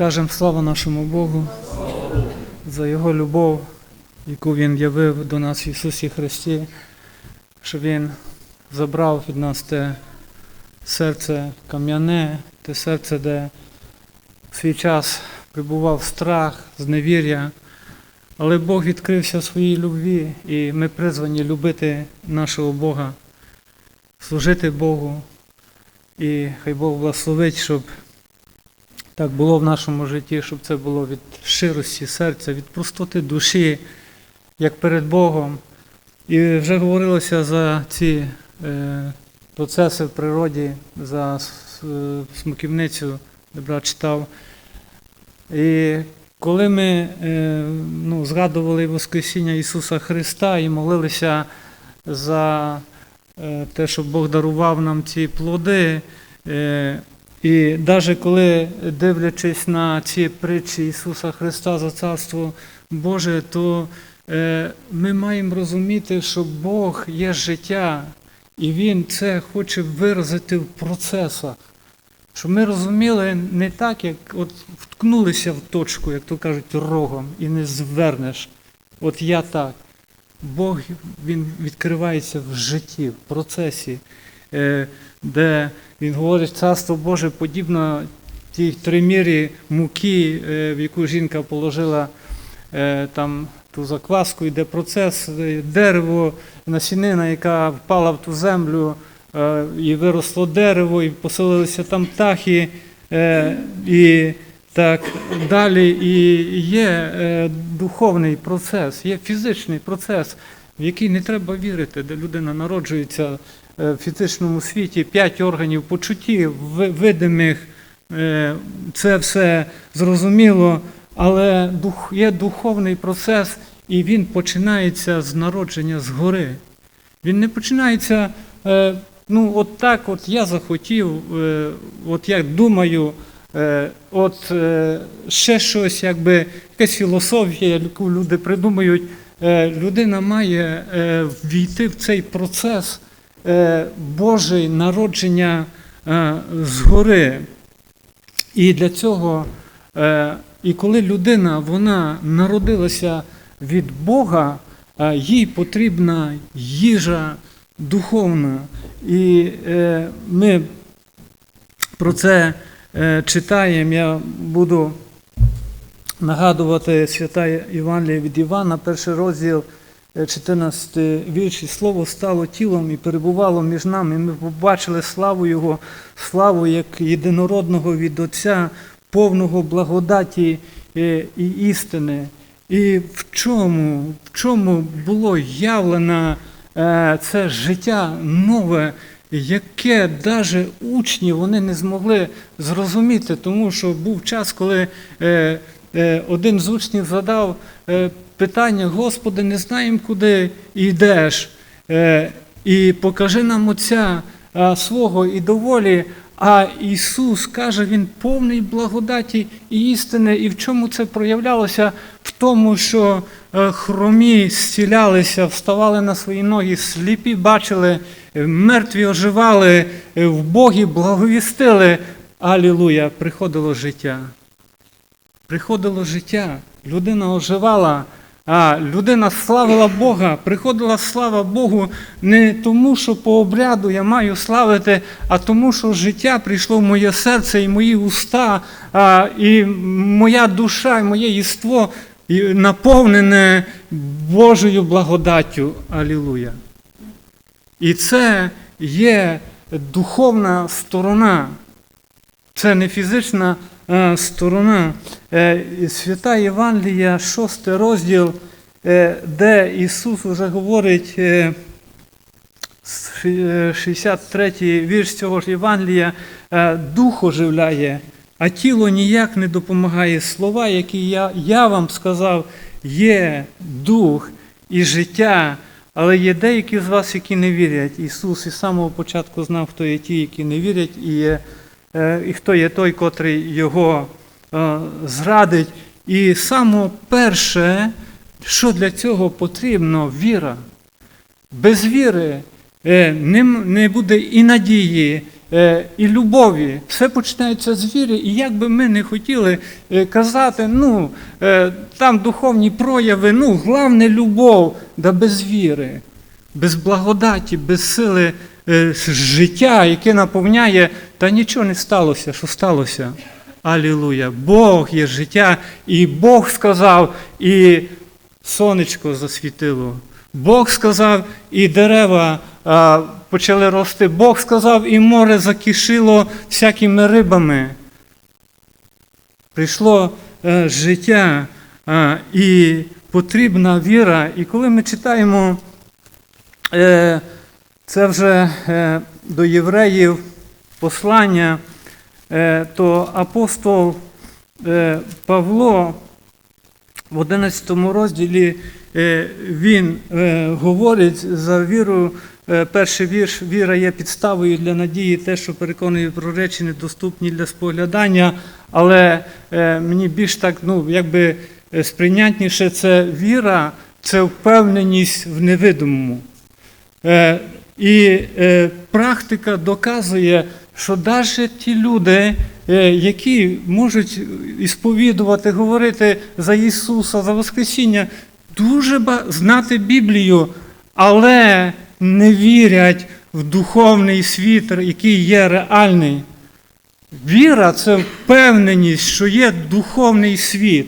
Скажемо слава нашому Богу за Його любов, яку Він явив до нас в Ісусі Христі, що Він забрав від нас те серце кам'яне, те серце, де в свій час прибував страх, зневір'я. Але Бог відкрився в своїй любві, і ми призвані любити нашого Бога, служити Богу. І хай Бог благословить, щоб так було в нашому житті, щоб це було від щирості серця, від простоти душі, як перед Богом. І вже говорилося за ці е, процеси в природі, за е, смоківницю, де брат читав. І коли ми е, ну, згадували Воскресіння Ісуса Христа і молилися за те, щоб Бог дарував нам ці плоди, і навіть коли дивлячись на ці притчі Ісуса Христа за Царство Боже, то е, ми маємо розуміти, що Бог є життя, і Він це хоче виразити в процесах. Щоб ми розуміли не так, як от вткнулися в точку, як то кажуть, рогом, і не звернеш. От я так. Бог він відкривається в житті, в процесі, де він говорить, царство Боже подібно тій тримірі муки, е, в яку жінка положила е, там ту закваску, йде процес, е, дерево, насінина, яка впала в ту землю, е, і виросло дерево, і поселилися там птахи, е, і так далі. І є е, духовний процес, є фізичний процес, в який не треба вірити, де людина народжується е, в фізичному світі, п'ять органів почуттів, ви- видимих, е, це все зрозуміло, але є духовний процес, і він починається з народження згори. Він не починається, е, ну, от так, от я захотів, е, от я думаю, е, от е, ще щось, якби якась філософія, яку люди придумають. Е, людина має е, війти в цей процес е, Божий народження е, згори. І для цього, е, і коли людина вона народилася від Бога, е, їй потрібна їжа духовна. І е, ми про це е, читаємо. Я буду нагадувати свята Євангелія від Івана, перший розділ, е, 14 вірш. «І Слово стало тілом і перебувало між нами. Ми побачили славу Його, славу як єдинородного від Отця, повного благодаті е, і істини. І в чому, в чому було явлено е, це життя нове, яке навіть учні вони не змогли зрозуміти, тому що був час, коли е, один з учнів задав питання: Господи, не знаємо, куди йдеш, е, і покажи нам Отця е, свого і доволі. А Ісус каже, Він повний благодаті і істини. І в чому це проявлялося? В тому, що е, хромі зцілялися, вставали на свої ноги, сліпі бачили, мертві оживали, в Богі благовістили. Алілуя! Приходило життя. Приходило життя. Людина оживала. А людина славила Бога, приходила слава Богу не тому, що по обряду я маю славити, а тому, що життя прийшло в моє серце і мої уста, а, і моя душа, і моє єство наповнене Божою благодаттю. Алілуя. І це є духовна сторона. Це не фізична е, сторона. Е, Свята Євангелія, 6 розділ, де Ісус вже говорить, е, с- е, 63 вірш цього ж Євангелія, е, дух оживляє, а тіло ніяк не допомагає. Слова, які я, я вам сказав, є дух і життя. Але є деякі з вас, які не вірять. Ісус із самого початку знав, хто є ті, які не вірять, і, є, е, і хто є той, котрий його е, зрадить. І саме перше, що для цього потрібно, віра. Без віри е, не, буде і надії, е, і любові. Все починається з віри, і як би ми не хотіли е, казати, ну, там духовні прояви, ну, головне любов, да без віри, без благодаті, без сили життя, яке наповняє, та нічого не сталося. Що сталося? Алілуя! Бог є життя, і Бог сказав, і сонечко засвітило. Бог сказав, і дерева а, почали рости. Бог сказав, і море закишило всякими рибами. Прийшло е, життя а, і потрібна віра. І коли ми читаємо е, це вже е, до євреїв послання, е, то апостол е, Павло в 11 розділі е, він е, говорить за віру. Е, Перший вірш віра є підставою для надії, те, що переконує про речі, недоступні для споглядання. Але мені більш так, ну, якби сприйнятніше це віра, це впевненість в невидимому. І практика доказує, що навіть ті люди, які можуть ісповідувати, говорити за Ісуса, за Воскресіння, дуже знати Біблію, але не вірять в духовний світ, який є реальний. Віра це впевненість, що є духовний світ,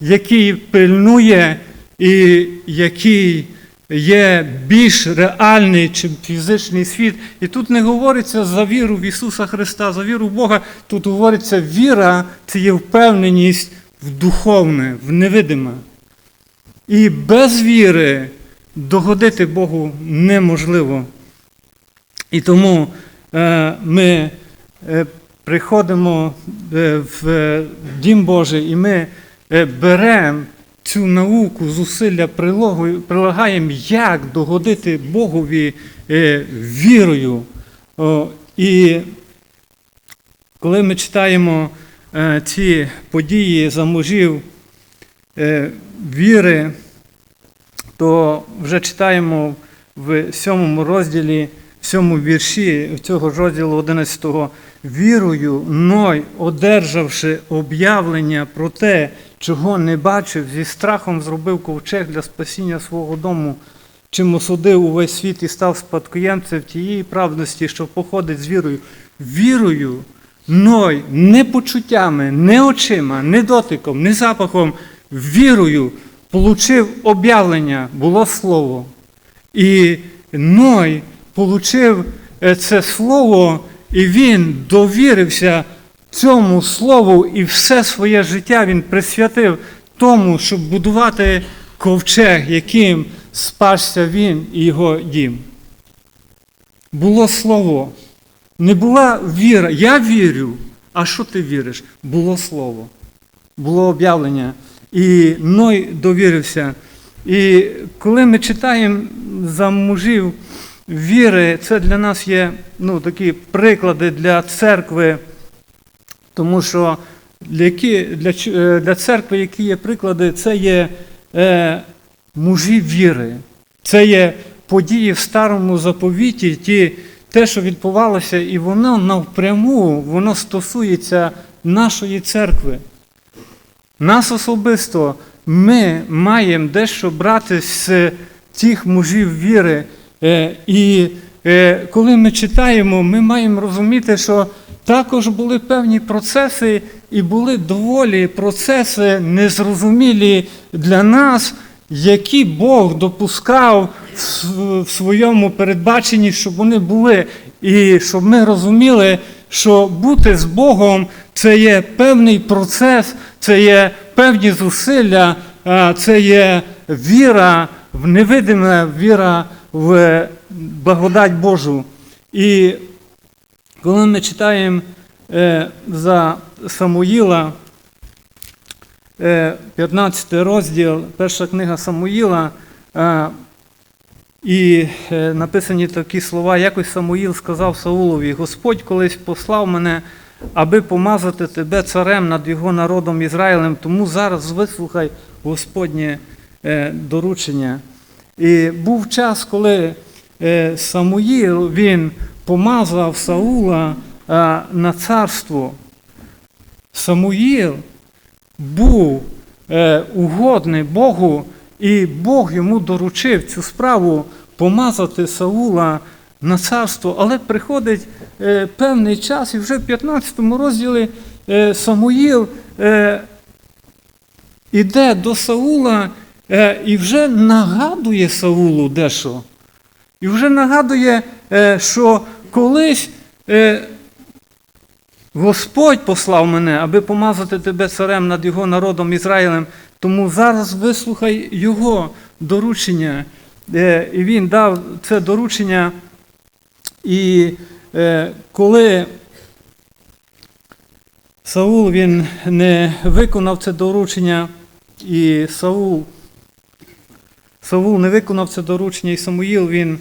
який пильнує і який є більш реальний, ніж фізичний світ. І тут не говориться за віру в Ісуса Христа, за віру в Бога. Тут говориться, віра це є впевненість в духовне, в невидиме. І без віри догодити Богу неможливо. І тому е, ми е, приходимо е, в Дім Божий і ми е, беремо цю науку, зусилля прилагаємо, як догодити Богові е, вірою. І коли ми читаємо е, ці події за мужів е, віри, то вже читаємо в сьомому розділі, в сьомому вірші цього розділу 11 вірою, Ной, одержавши об'явлення про те, чого не бачив, зі страхом зробив ковчег для спасіння свого дому, чим осудив увесь світ і став спадкоємцем тієї правдності, що походить з вірою. Вірою Ной не почуттями, не очима, не дотиком, не запахом, вірою получив об'явлення, було слово. І Ной получив е, це слово, і він довірився цьому слову, і все своє життя він присвятив тому, щоб будувати ковчег, яким спасся він і його дім. Було слово. Не була віра. Я вірю. А що ти віриш? Було слово. Було об'явлення. І Ной довірився. І коли ми читаємо за мужів віри, це для нас є ну, такі приклади для церкви, тому що для, для, е, для церкви, які є приклади, це є е, мужі віри. Це є події в старому заповіті, ті, те, що відбувалося, і воно навпряму воно стосується нашої церкви. Нас особисто ми маємо дещо брати з цих мужів віри. Е, І е, коли ми читаємо, ми маємо розуміти, що також були певні процеси, і були доволі процеси незрозумілі для нас, які Бог допускав в своєму передбаченні, щоб вони були, і щоб ми розуміли, що бути з Богом це є певний процес, це є певні зусилля, це є віра в невидиме, віра в благодать Божу. І коли ми читаємо е, за Самуїла, е, 15 розділ, перша книга Самуїла, е, і е, написані такі слова, якось Самуїл сказав Саулові, Господь колись послав мене, аби помазати тебе царем над його народом Ізраїлем, тому зараз вислухай Господнє е, доручення. І був час, коли е, Самуїл він помазав Саула е, на царство. Самуїл був е, угодний Богу, і Бог йому доручив цю справу помазати Саула на царство. Але приходить е, певний час, і вже в 15 розділі Самуїл іде до Саула і вже нагадує Саулу дещо. І вже нагадує, що колись е, Господь послав мене, аби помазати тебе царем над його народом Ізраїлем. Тому зараз вислухай його доручення. Е, І він дав це доручення. І е, коли Саул він не виконав це доручення, і Саул, Саул не виконав це доручення, і Самуїл він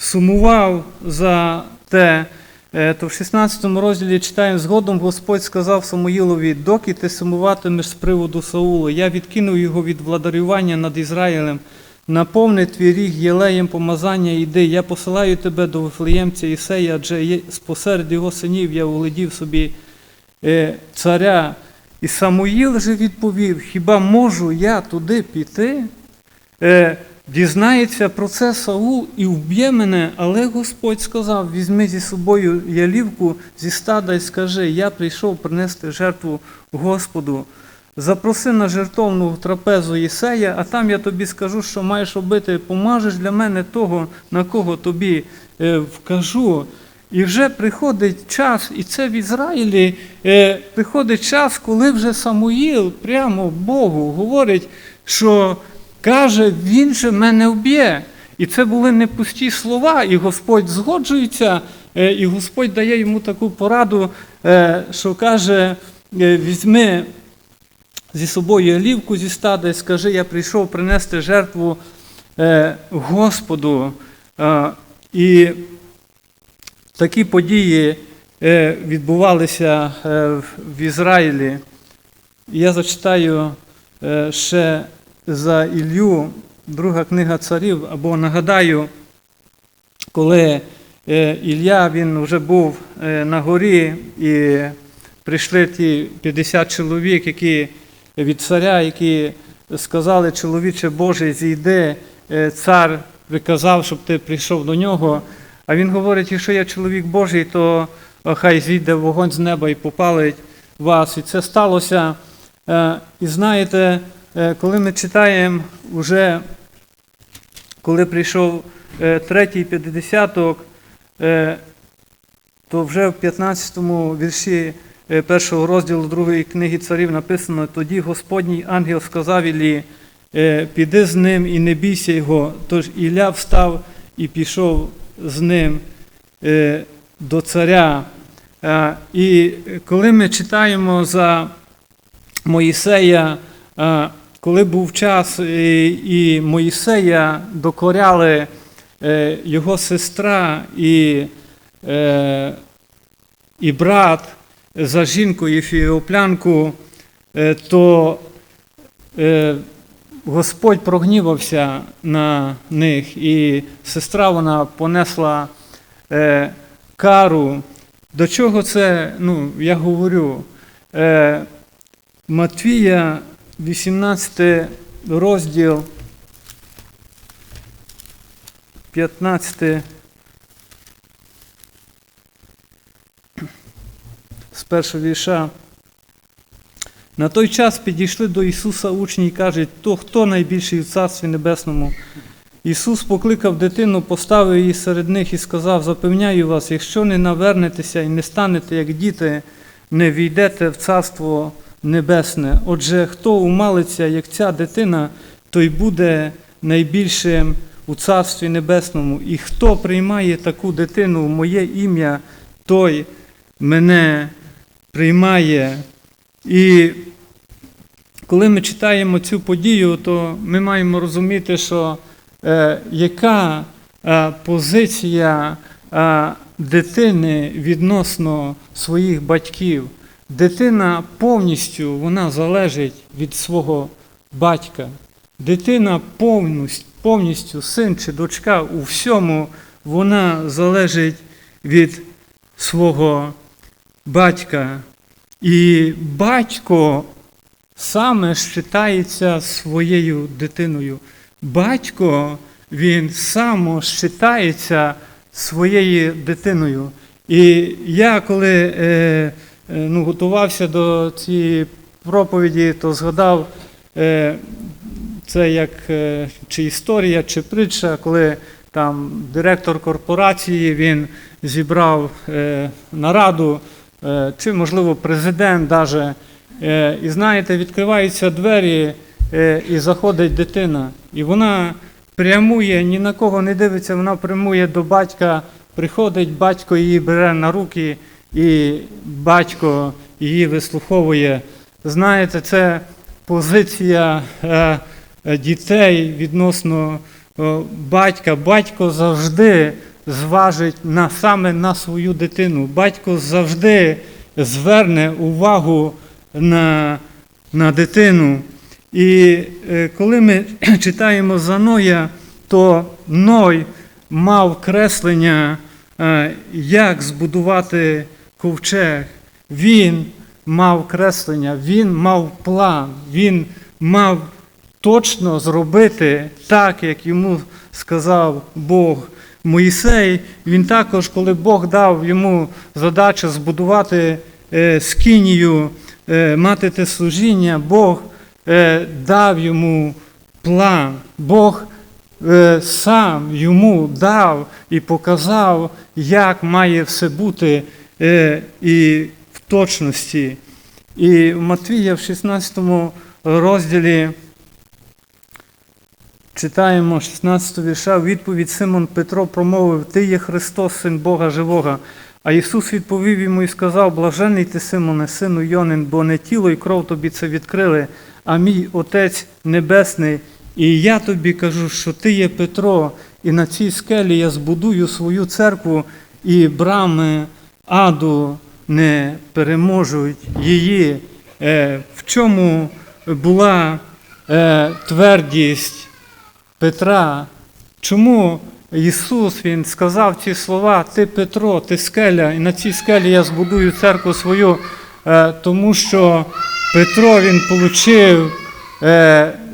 сумував за те, е, то в 16 розділі читаємо, згодом Господь сказав Самуїлові, доки ти сумуватимеш з приводу Саула, я відкинув його від владарювання над Ізраїлем, наповни твій ріг єлеєм помазання, іди, я посилаю тебе до Вифлеємця Ісея, адже спосеред його синів я углядів собі е, царя. І Самуїл же відповів, хіба можу я туди піти? Дізнається про це Саул і вб'є мене, але Господь сказав: візьми зі собою ялівку зі стада і скажи, я прийшов принести жертву Господу. Запроси на жертовну трапезу Єсея, а там я тобі скажу, що маєш робити, помажеш для мене того, на кого тобі е, вкажу. І вже приходить час, і це в Ізраїлі е, приходить час, коли вже Самуїл прямо Богу говорить, що каже, він же мене вб'є. І це були не пусті слова, і Господь згоджується, е, і Господь дає йому таку пораду, е, що каже, е, візьми зі собою олівку зі стада і скажи, я прийшов принести жертву Господу. І такі події відбувалися в- Ізраїлі. Я зачитаю ще за Ілью, друга книга царів, або нагадаю, коли е, Ілля він вже був е, на горі і прийшли ті 50 чоловік, які від царя, які сказали, чоловіче Божий, зійди, е, цар приказав, щоб ти прийшов до нього. А він говорить, якщо я чоловік Божий, то хай зійде вогонь з неба і попалить вас. І це сталося. І знаєте, коли ми читаємо вже, коли прийшов е, третій п'ятдесяток, е, то вже в 15-му вірші е, першого розділу другої книги царів написано, тоді Господній ангел сказав Іллі, е, піди з ним і не бійся його. Тож Ілля встав і пішов з ним е, до царя. Е, І коли ми читаємо за Моїсея, е, коли був час, і Моїсея докоряли е, його сестра і, е, і брат за жінку Ефіоплянку, е, то Господь прогнівався на них, і сестра вона понесла кару. До чого це, ну, я говорю, Матвія, 18 розділ, 15 з першого вірша. На той час підійшли до Ісуса учні і кажуть, то хто найбільший в Царстві Небесному? Ісус покликав дитину, поставив її серед них і сказав, запевняю вас, якщо не навернетеся і не станете, як діти, не війдете в Царство. Отже, хто умалиться, як ця дитина, той буде найбільшим у Царстві Небесному. І хто приймає таку дитину в моє ім'я, той мене приймає. І коли ми читаємо цю подію, то ми маємо розуміти, що е, яка е, позиція е, дитини відносно своїх батьків. Дитина повністю вона залежить від свого батька. Дитина повністю, повністю син чи дочка у всьому вона залежить від свого батька. І батько саме считається своєю дитиною. Батько, він сам считається своєю дитиною. І я, коли е, ну, готувався до цієї проповіді, то згадав е, це як е, чи історія, чи притча, коли там директор корпорації він зібрав е, нараду, е, чи, можливо, президент. Е, і знаєте, відкриваються двері, е, і заходить дитина. І вона прямує, ні на кого не дивиться, вона прямує до батька, приходить, батько її бере на руки, і батько її вислуховує. Знаєте, це позиція е, е, дітей відносно батька. Батько завжди зважить на, саме на свою дитину. Батько завжди зверне увагу на, на дитину. І е, коли ми читаємо за Ноя, то Ной мав креслення, як збудувати ковчег. Він мав креслення, він мав план, він мав точно зробити так, як йому сказав Бог. Моїсей, він також, коли Бог дав йому задачу збудувати е, скинію, е, мати те служіння, Бог е, дав йому план. Бог сам йому дав і показав, як має все бути і в точності. І в Матвія в 16 розділі читаємо 16 вірша, відповідь Симон Петро промовив, Ти є Христос, Син Бога Живого. А Ісус відповів йому і сказав, Блажений ти, Симоне, сину Йонин, бо не тіло і кров тобі це відкрили, а мій Отець Небесний. І я тобі кажу, що ти є Петро, і на цій скелі я збудую свою церкву, і брами аду не переможуть її. Е, В чому була е, твердість Петра? Чому Ісус Він сказав ці слова, ти Петро, ти скеля, і на цій скелі я збудую церкву свою, Е, тому що Петро він получив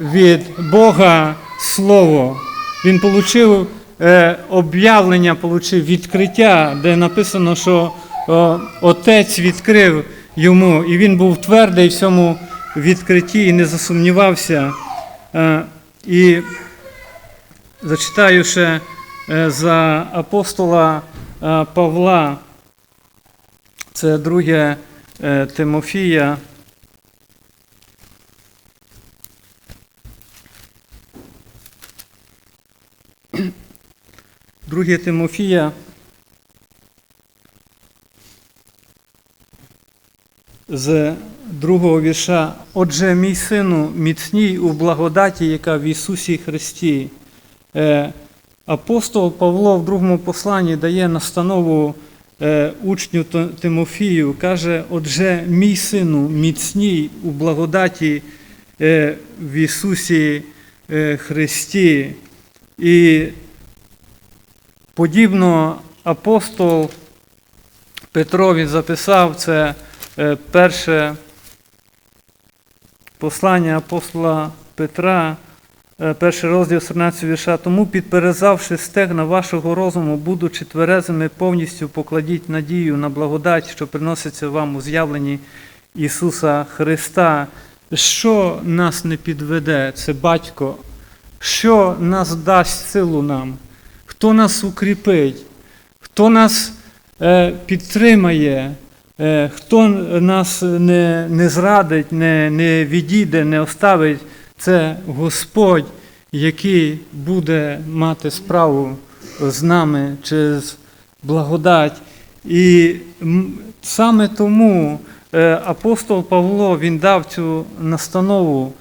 від Бога Слово. Він получив об'явлення, получив відкриття, де написано, що Отець відкрив йому, і він був твердий в цьому відкритті і не засумнівався. Е, І зачитаю ще е, за апостола е, Павла, це друге е, Тимофія. Друге Тимофія. З другого вірша. Отже, мій сину, міцній у благодаті, яка в Ісусі Христі. Е, Апостол Павло в другому посланні дає настанову е, учню Тимофію, каже, отже, мій сину, міцній у благодаті е, в Ісусі Христі. І подібно апостол Петро він записав це перше послання апостола Петра, е, перший розділ 14 вірша. Тому, підперезавши стегна вашого розуму, будучи тверезими, повністю покладіть надію на благодать, що приноситься вам у з'явленні Ісуса Христа. Що нас не підведе, це батько. Що нас дасть силу нам? Хто нас укріпить? Хто нас е, підтримає? Е, хто нас не, не зрадить, не, не відійде, не оставить? Це Господь, який буде мати справу з нами через благодать. І саме тому е, апостол Павло він дав цю настанову.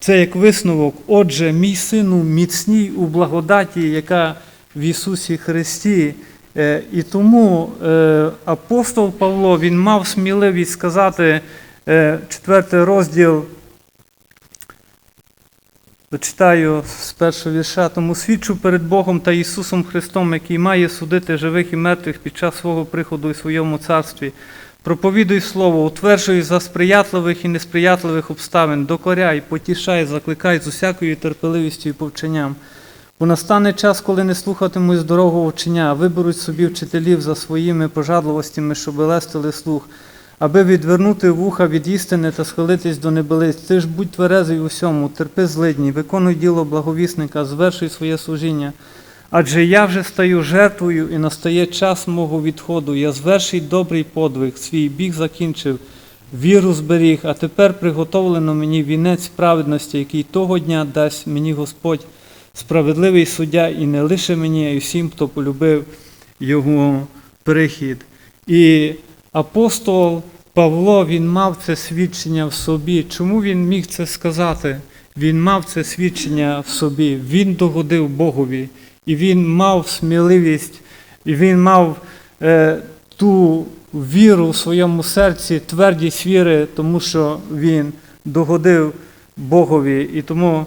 Це як висновок. Отже, мій сину міцній у благодаті, яка в Ісусі Христі. Е, І тому е, апостол Павло він мав сміливість сказати, е, четвертий розділ Дочитаю з першого вірша, тому свідчу перед Богом та Ісусом Христом, який має судити живих і мертвих під час свого приходу у своєму царстві. Проповідуй слово, утверджуй за сприятливих і несприятливих обставин, докоряй, потішай, закликай з усякою терпеливістю і повченням. Бо настане час, коли не слухатимуть здорового вчення, а виберуть собі вчителів за своїми пожадливостями, щоб лестили слух, аби відвернути вуха від істини та схилитись до небелиць. Ти ж будь тверезий у всьому, терпи злидні, виконуй діло благовісника, звершуй своє служіння. Адже я вже стаю жертвою і настає час мого відходу. Я зверший добрий подвиг, свій біг закінчив, віру зберіг, а тепер приготовлено мені вінець праведності, який того дня дасть мені Господь, справедливий суддя, і не лише мені, а й всім, хто полюбив його прихід. І апостол Павло він мав це свідчення в собі. Чому він міг це сказати? Він мав це свідчення в собі. Він догодив Богові, і він мав сміливість, і він мав е, ту віру в своєму серці, твердість віри, тому що він догодив Богові. І тому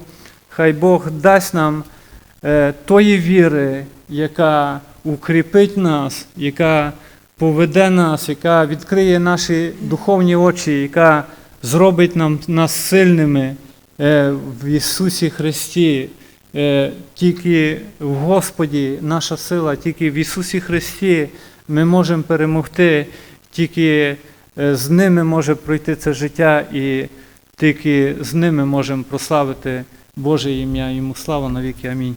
хай Бог дасть нам е, тої віри, яка укріпить нас, яка поведе нас, яка відкриє наші духовні очі, яка зробить нам, нас сильними е, в Ісусі Христі. Е, Тільки в Господі наша сила, тільки в Ісусі Христі ми можемо перемогти, тільки з ними може пройти це життя, і тільки з ними можемо прославити Боже ім'я. Йому слава навіки. Амінь.